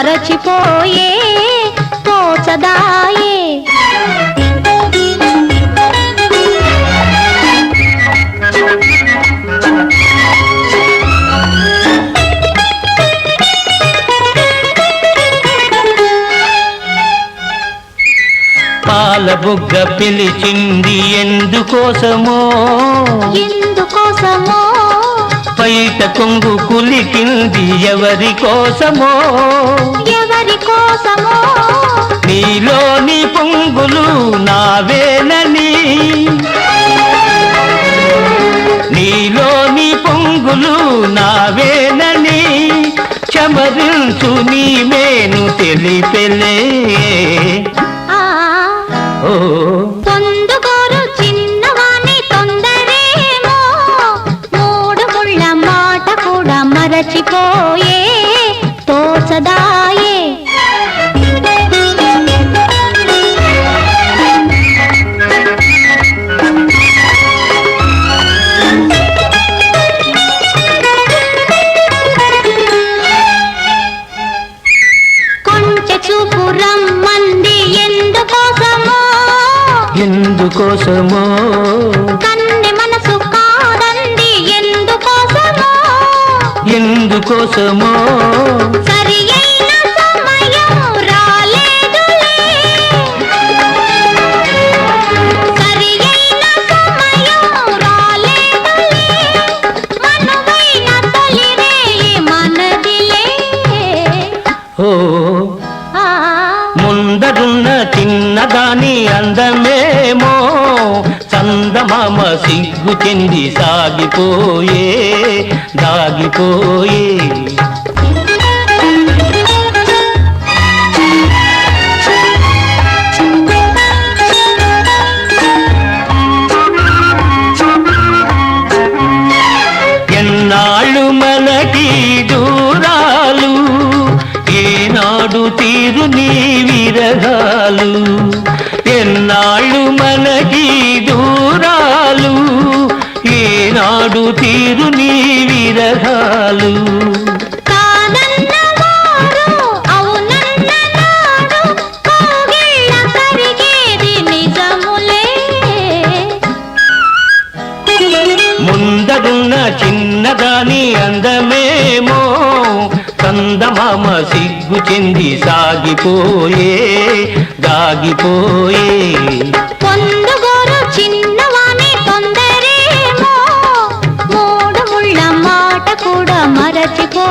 మరచిపోయే తోచదాయే. పాల బుగ్గ పిలిచింది ఎందుకోసమో? ఎందుకోసమో? కొంగు కులికింది ఎవరి కోసమో? ఎవరి కోసమో? నీలోని పొంగులు నావేనని? నీలోని పొంగులు నావేనని? చమరించు నీ మేను తెలిపెలే. మరచిపోయే తోచదాయే. కొంచె చూపు రమ్మంది ఎందుకోసమో? ఆ. ముందరున్న చిన్నదాని అందమేమో. చందమామ సిగ్గు చెంది సాగిపోయే దాగిపోయే. ఎన్నాళ్ళు మనకి దూరాలు ఏనాడు తీరు నీ విరగాలు ఎన్నాళ్ళు మనకి ఏనాడు తీరు నీ విరగాలు కాదన్న వారు అవునన్న నాడు కోగిళ్ళ కరిగేది నిజములే. ముందరున్న చిన్నదాని అందమేమో కందమామ సిగ్గు చెంది సాగిపోయే దాగిపోయే. கலத்தி போ